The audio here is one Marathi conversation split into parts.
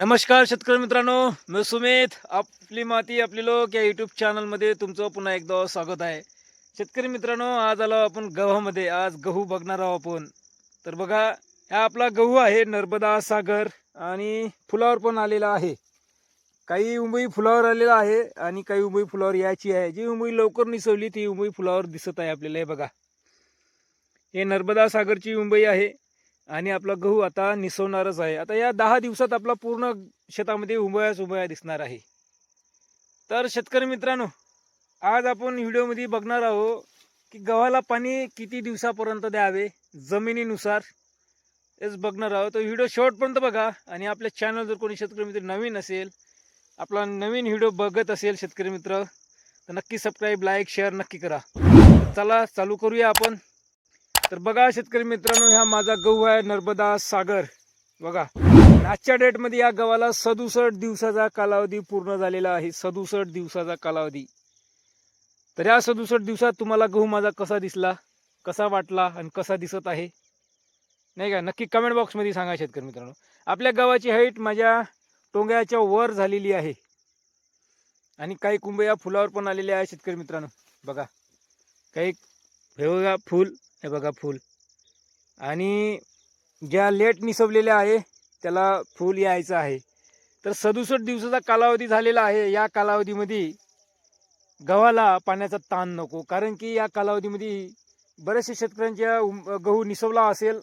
नमस्कार शेतकरी मित्रांनो मी सुमित आपली माती आपली लोक या यूट्यूब चॅनलमध्ये तुमचं पुन्हा एकदा स्वागत आहे. शेतकरी मित्रांनो आज आलो आपण गव्हामध्ये आज गहू बघणार आहोत आपण. तर बघा हा आपला गहू आहे नर्मदा सागर आणि फुलावर पण आलेला आहे. काही उंबई फुलावर आलेला आहे आणि काही उंबई फुलावर यायची आहे. जी उंबई लवकर निसवली ती उंबई फुलावर दिसत आहे आपल्याला. हे बघा. हे नर्मदा सागरची उंबई आहे. आणि आपला गहू आता निसवणारच आहे. आता या दहा दिवसात आपला पूर्ण शेतामध्ये उभयाच उभया दिसणार आहे. तर शेतकरी मित्रांनो आज आपण व्हिडिओमध्ये बघणार आहोत की गव्हाला पाणी किती दिवसापर्यंत द्यावे? जमिनीनुसार. तेच बघणार आहोत. तर व्हिडिओ शेवटपर्यंत बघा आणि आपल्या चॅनल जर कोणी शेतकरी मित्र नवीन असेल आपला नवीन व्हिडिओ बघत असेल शेतकरी मित्र तर नक्की सबस्क्राईब लाईक शेअर नक्की करा. चला चालू करूया आपण. तर बघा शेतकरी मित्रांनो ह्या माझा गहू आहे नर्मदा सागर. बघा आजच्या डेटमध्ये या गव्हाला सदुसष्ट दिवसाचा कालावधी पूर्ण झालेला आहे. सदुसष्ट दिवसाचा कालावधी. तर या सदुसष्ट दिवसात तुम्हाला गहू माझा कसा दिसला कसा वाटला आणि कसा दिसत आहे? नाही का? नक्की कमेंट बॉक्समध्ये सांगा शेतकरी मित्रांनो. आपल्या गव्हाची हाईट माझ्या टोंग्याच्या वर झालेली आहे. आणि काही कुंभ या फुलावर पण आलेले आहे शेतकरी मित्रांनो. बघा काही हे बघा फुल हे बघा फूल. आणि ज्या लेट निसवलेल्या आहे त्याला फूल यायचं आहे. तर सदुसष्ट दिवसाचा कालावधी झालेला आहे. या कालावधीमध्ये गव्हाला पाण्याचा ताण नको. कारण की या कालावधीमध्ये बरेचसे शेतकऱ्यांच्या गहू निसवला असेल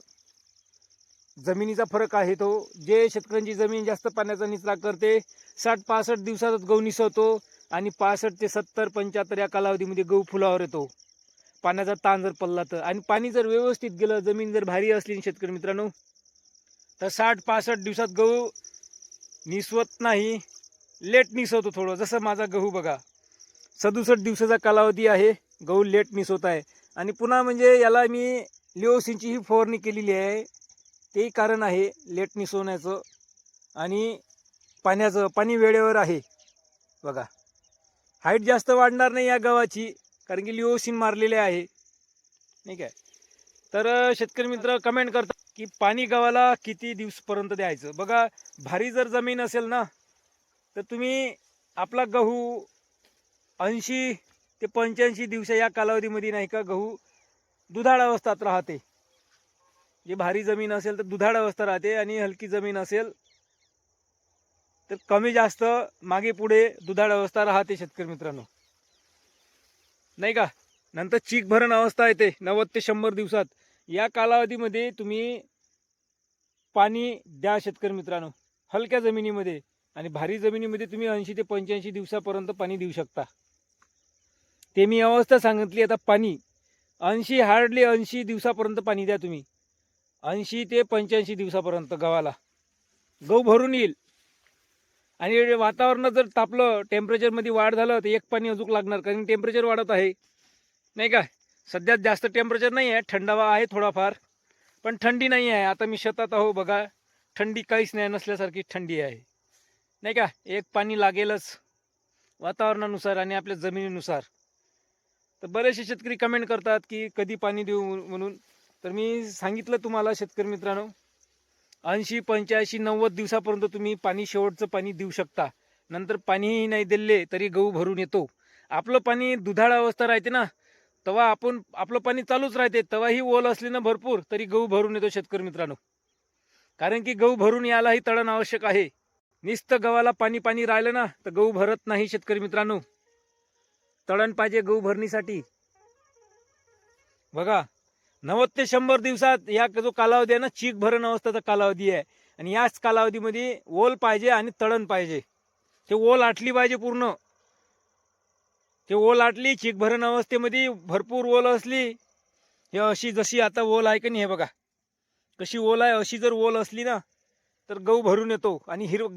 जमिनीचा फरक आहे तो. जे शेतकऱ्यांची जमीन जास्त पाण्याचा निचरा करते साठ पासष्ट दिवसातच गहू निसवतो आणि पासष्ट ते सत्तर पंच्याहत्तर या कालावधीमध्ये गहू फुलावर येतो. पाण्याचा ताण जर पडला तर. आणि पाणी जर व्यवस्थित गेलं जमीन जर भारी असली शेतकरी मित्रांनो तर साठ पासष्ट दिवसात गहू निसवत नाही. लेट निसवतो थोडं. जसं माझा गहू बघा सदुसष्ट दिवसाचा कालावधी आहे गहू लेट निसवत आहे. आणि पुन्हा म्हणजे याला मी लिओसिनची ही फवारणी केलेली आहे. तेही कारण आहे लेट निसवण्याचं आणि पाण्याचं पाणी वेळेवर आहे. बघा हाईट जास्त वाढणार नाही या गव्हाची. कारण की लिओसिन मारलेले आहे. नाही काय तर शेतकरी मित्र कमेंट करतात की पाणी गव्हाला किती दिवसपर्यंत द्यायचं? बघा भारी जर जमीन असेल ना तर तुम्ही आपला गहू ऐंशी ते पंच्याऐंशी दिवस या कालावधीमध्ये नाही का गहू दुधाळ अवस्थात राहते. जे भारी जमीन असेल तर दुधाळ अवस्था राहते आणि हलकी जमीन असेल तर कमी जास्त मागे पुढे दुधाळ अवस्था राहते शेतकरी मित्रांनो. नाही का? नंतर चीक भरण अवस्था येते नव्वद ते शंभर दिवसात. या कालावधीमध्ये तुम्ही पाणी द्या शेतकरी मित्रांनो हलक्या जमिनीमध्ये. आणि भारी जमिनीमध्ये तुम्ही ऐंशी ते पंच्याऐंशी दिवसापर्यंत पाणी देऊ शकता. ते मी अवस्था सांगितली आता पाणी. ऐंशी हार्डली ऐंशी दिवसापर्यंत पाणी द्या तुम्ही. ऐंशी ते पंच्याऐंशी दिवसापर्यंत गव्हाला. गहू भरून येईल. आणि वातावरणात जर तापलं टेम्परेचरमध्ये वाढ झालं तर एक पाणी अजूक लागणार कारण टेम्परेचर वाढत आहे. नाही का? सध्या जास्त टेम्परेचर नाही आहे थंडावा आहे थोडाफार पण थंडी नाही आहे. आता मी शेतात आहो बघा. थंडी काहीच नाही नसल्यासारखी थंडी आहे. नाही का? एक पाणी लागेलच वातावरणानुसार आणि आपल्या जमिनीनुसार. तर बरेचसे शेतकरी कमेंट करतात की कधी पाणी देऊ म्हणून. तर मी सांगितलं तुम्हाला शेतकरी मित्रांनो ऐंशी पंच्याऐंशी नव्वद दिवसापर्यंत तुम्ही पाणी शेवटचं पाणी देऊ शकता. नंतर पाणीही नाही दिले तरी गहू भरून येतो. आपलं पाणी दुधाळ अवस्था राहते ना. तेव्हा आपण आपलं पाणी चालूच राहते. तेव्हाही ओल असली ना भरपूर तरी गहू भरून येतो शेतकरी मित्रांनो. कारण की गहू भरून यायलाही तळण आवश्यक आहे. नुसतं गव्हाला पाणी पाणी राहिलं ना तर गहू भरत नाही शेतकरी मित्रांनो. तळण पाहिजे गहू भरणीसाठी. बघा नव्वद ते शंभर दिवसात या जो कालावधी आहे ना चीक भरण अवस्थेचा कालावधी आहे. आणि याच कालावधीमध्ये ओल पाहिजे आणि तळण पाहिजे. ते ओल आटली पाहिजे पूर्ण. ते ओल आटली चीक भरण अवस्थेमध्ये भरपूर ओल असली हे अशी जशी आता ओल आहे का नाही हे बघा. कशी ओल आहे अशी जर ओल असली ना तर गहू भरून येतो आणि हिरव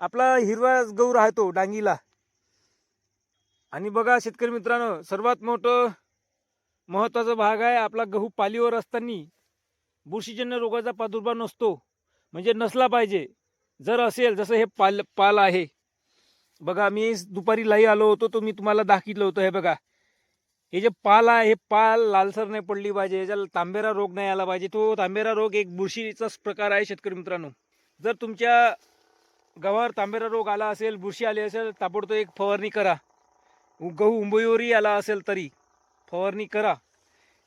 आपला हिरवा गहू राहतो डांगीला. आणि बघा शेतकरी मित्रांनो सर्वात मोठं महत्त्वाचा भाग आहे आपला गहू पालीवर असताना. बुरशीजन्य रोगाचा प्रादुर्भाव नसतो. म्हणजे नसला पाहिजे. जर असेल जसं हे पाल पाल आहे. बघा मी दुपारी लाई आलो होतो तो मी तुम्हाला दाखितलं होतं. हे बघा. हे जे पाल आहे हे पाल लालसर नाही पडली पाहिजे. याच्याला तांबेरा रोग नाही आला पाहिजे. तो तांबेरा रोग एक बुरशीचाच प्रकार आहे शेतकरी मित्रांनो. जर तुमच्या गव्हावर तांबेरा रोग आला असेल बुरशी आली असेल ताबडतोब एक फवारणी करा. गहू उंबईवरही आला असेल तरी. फवारणी करा.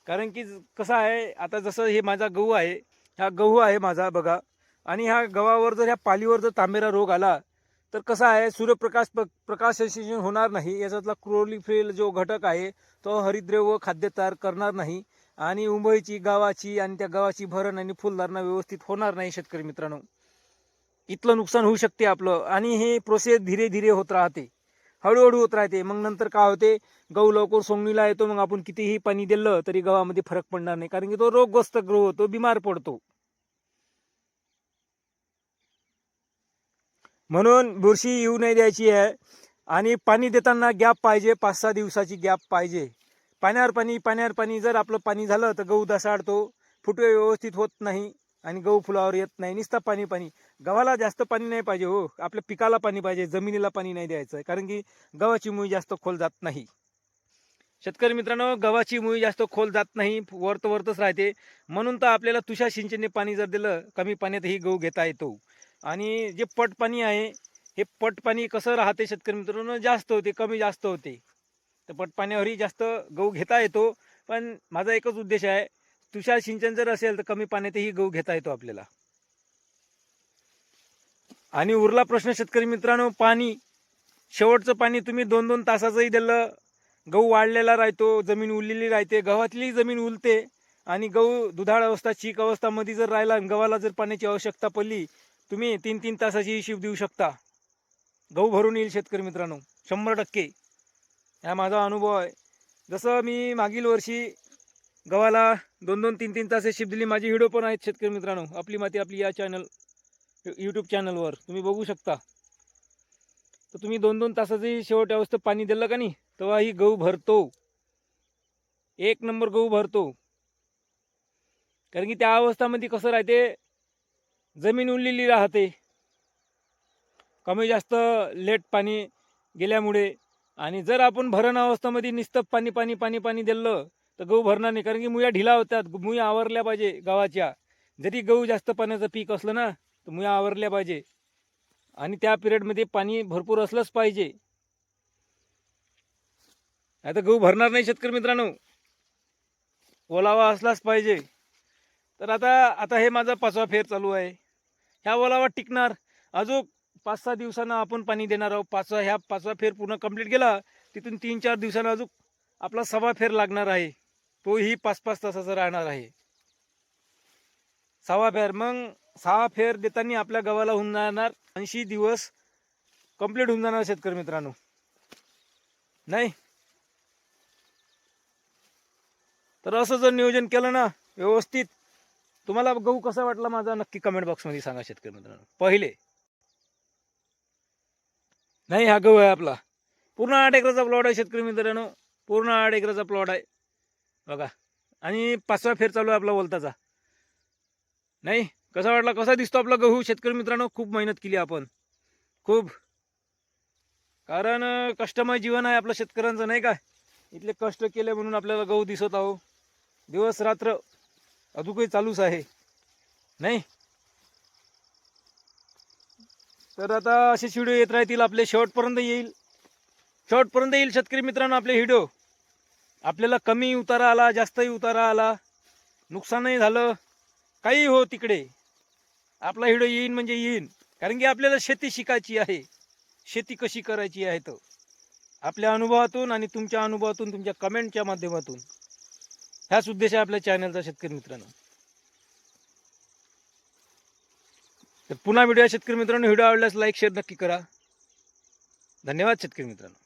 कारण की ज- कसं आहे आता जसं हे माझा गहू आहे हा गहू आहे माझा बघा. आणि ह्या गव्हावर जर ह्या पालीवर जर तांबेरा रोग आला तर कसं आहे सूर्यप्रकाश प- प्रकाश संश्लेषण होणार नाही याच्यातला क्रोलिफ्रेल जो घटक आहे तो हरिद्रव्य खाद्य तयार करणार नाही. आणि उंबईची गावाची आणि त्या गावाची भरण आणि फुलधारणा व्यवस्थित होणार नाही शेतकरी मित्रांनो. इथलं नुकसान होऊ शकते आपलं. आणि हे प्रोसेस धीरे धीरे होत राहते. हळूहळू होत राहते. मग नंतर काय होते? गहू लवकर सोंगणीला येतो मग आपण कितीही पाणी दिलं तरी गव्हामध्ये फरक पडणार नाही. कारण की तो रोगग्रस्त ग्रह होतो बिमार पडतो. म्हणून बुरशी येऊ नाही द्यायची आहे. आणि पाणी देताना गॅप पाहिजे पाच सहा दिवसाची गॅप पाहिजे. पाण्यावर पाणी पाण्यावर पाणी जर आपलं पाणी झालं तर गहू दसाडतो फुटवे व्यवस्थित होत नाही. आणि गहू फुलावर येत नाही. नुसतं पाणी पाणी. गव्हाला जास्त पाणी नाही पाहिजे हो. आपल्या पिकाला पाणी पाहिजे. जमिनीला पाणी नाही द्यायचं. कारण की गव्हाची मुळी जास्त खोल जात नाही. शेतकरी मित्रांनो गव्हाची मुळी जास्त खोल जात नाही. वरत वरतच राहते. म्हणून तर आपल्याला तुषार सिंचनने पाणी जर दिलं कमी पाण्यातही गहू घेता येतो. आणि जे पट पाणी आहे हे पट पाणी कसं राहते शेतकरी मित्रांनो? जास्त होते कमी जास्त होते. तर पट पाण्यावरही जास्त गहू घेता येतो. पण माझा एकच उद्देश आहे तुषार सिंचन जर असेल तर कमी पाण्यातही गहू घेता येतो आपल्याला. आणि उरला प्रश्न शेतकरी मित्रांनो पाणी शेवटचं पाणी तुम्ही दोन दोन तासाचंही दिलं. गहू वाढलेला राहतो जमीन उरलेली राहते गव्हातली जमीन उलते आणि गहू दुधाळ अवस्था चीक अवस्थामध्ये जर राहिला आणि गव्हाला जर पाण्याची आवश्यकता पडली तुम्ही तीन तीन तासाची शिव देऊ शकता. गहू भरून येईल शेतकरी मित्रांनो शंभर टक्के. हा माझा अनुभव आहे. जसं मी मागील वर्षी गव्हाला दोन दोन तीन तीन तास शिप दिली. माझी व्हिडिओ पण आहेत शेतकरी मित्रांनो. आपली माती आपली या चॅनल यूट्यूब चॅनलवर तुम्ही बघू शकता. तर तुम्ही दोन दोन तासाची शेवट अवस्थेत पाणी दिलं का नाही तेव्हा ही गहू भरतो. एक नंबर गहू भरतो. कारण की त्या अवस्थामध्ये कसं राहते जमीन उरलेली राहते. कमी जास्त लेट पाणी गेल्यामुळे आणि जर आपण भरण अवस्थामध्ये निस्तप पाणी पाणी पाणी पाणी दिलं तर गहू भरणार नाही. कारण की मुया ढिला होतात. मुया आवरल्या पाहिजे गव्हाच्या. जरी गहू जास्त पाण्याचं पीक असलं ना तर मुया आवरल्या पाहिजे. आणि त्या पिरियडमध्ये पाणी भरपूर असलंच पाहिजे. आता गहू भरणार नाही शेतकरी मित्रांनो. ओलावा असलाच पाहिजे. तर आता आता हे माझा पाचवा फेर चालू आहे. ह्या ओलावा टिकणार. अजून पाच सहा दिवसांना आपण पाणी देणार आहोत. पाचवा ह्या पाचवा फेर पूर्ण कंप्लीट केला तिथून तीन चार दिवसांना अजून आपला सव्वा फेर लागणार आहे. तोही पाच पाच तासाचा राहणार आहे. सहा फेर मग सहा फेर देताना आपल्या गव्हाला होऊन जाणार ऐंशी दिवस कंप्लीट होऊन जाणार शेतकरी मित्रांनो. नाही? तर असं जर नियोजन केलं ना व्यवस्थित. तुम्हाला गहू कसा वाटला माझा? नक्की कमेंट बॉक्समध्ये सांगा शेतकरी मित्रांनो. पहिले. नाही हा गहू आहे आपला. पूर्ण आठ एकराचा प्लॉट आहे शेतकरी मित्रांनो. पूर्ण आठ एकराचा प्लॉट आहे. बघा. आणि पाचवा फेर चालू आहे आपला बोलताचा नाही कसा वाटला? कसा दिसतो आपला गहू? शेतकरी मित्रांनो खूप मेहनत केली आपण. खूप. कारण कष्टमय जीवन आहे आपलं शेतकऱ्यांचं नाही का? इथले कष्ट केले म्हणून आपल्याला गहू दिसत आहो. दिवस रात्र अजूनही चालूच आहे. नाही? तर आता असे व्हिडिओ येत राहतील. आपले शेवटपर्यंत येईल. शेवटपर्यंत येईल शेतकरी मित्रांनो आपले व्हिडिओ. आपल्याला कमी उतारा आला जास्तही उतारा आला नुकसानही झालं काही हो तिकडे. आपला हिडो येईन म्हणजे येईन. कारण की आपल्याला शेती शिकायची आहे. शेती कशी करायची आहे तर. आपल्या अनुभवातून आणि तुमच्या अनुभवातून तुमच्या कमेंटच्या माध्यमातून. ह्याच उद्देश आहे आपल्या चॅनलचा शेतकरी मित्रांनो. तर पुन्हा व्हिडिओ शेतकरी मित्रांनो व्हिडिओ आवडल्यास लाईक शेअर नक्की करा. धन्यवाद शेतकरी मित्रांनो.